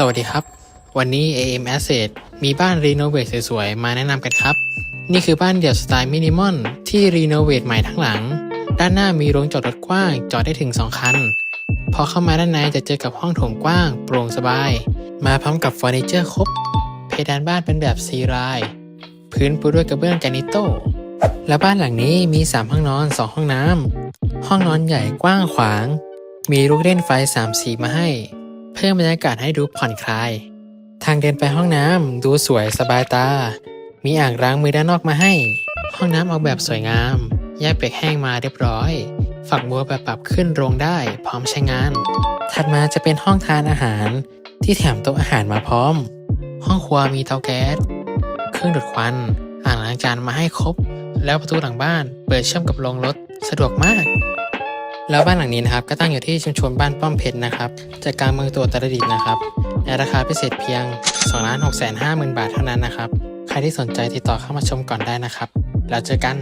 สวัสดีครับ วันนี้ AM Asset มีบ้านรีโนเวทสวยๆ มาแนะนำกันครับ นี่คือบ้านเดี่ยวสไตล์มินิมอลที่รีโนเวทใหม่ทั้งหลัง ด้านหน้ามีโรงจอดรถกว้าง จอดได้ถึง 2 คัน พอเข้ามาด้านในจะเจอกับห้องโถงกว้าง โปร่งสบาย มาพร้อมกับเฟอร์นิเจอร์ครบ เพดานบ้านเป็นแบบซีราย พื้นปูด้วยกระเบื้องแกรนิโตและบ้านหลังนี้มี 3 ห้องนอน 2 ห้องน้ำห้องนอนใหญ่กว้างขวาง มีลูกเล่นไฟ 3 สีมาให้ เพิ่มบรรยากาศให้ดูผ่อนคลาย ทางเดินไปห้องน้ำดูสวยสบายตา มีอ่างล้างมือด้านนอกมาให้ ห้องน้ำออกแบบสวยงาม แยกเปียกแห้งมาเรียบร้อย ฝักบัวแบบปรับขึ้นลงได้พร้อมใช้งาน ถัดมาจะเป็นห้องทานอาหาร ที่แถมโต๊ะอาหารมาพร้อม ห้องครัวมีเตาแก๊ส เครื่องดูดควัน อ่างล้างจานมาให้ครบ แล้วประตูหลังบ้าน เปิดเชื่อมกับโรงรถ สะดวกมาก แล้วบ้านหลังนี้นะครับก็ตั้งอยู่ที่ชุมชนบ้านป้อมเพชรนะครับจากลางเมืองตัวตรดิตนะครับในราคาพิเศษเพียง2 6 5 0 0 0 บาทเท่านั้นนะครับ ใครที่สนใจติดต่อเข้ามาชมก่อนได้นะครับ แล้วเจอกัน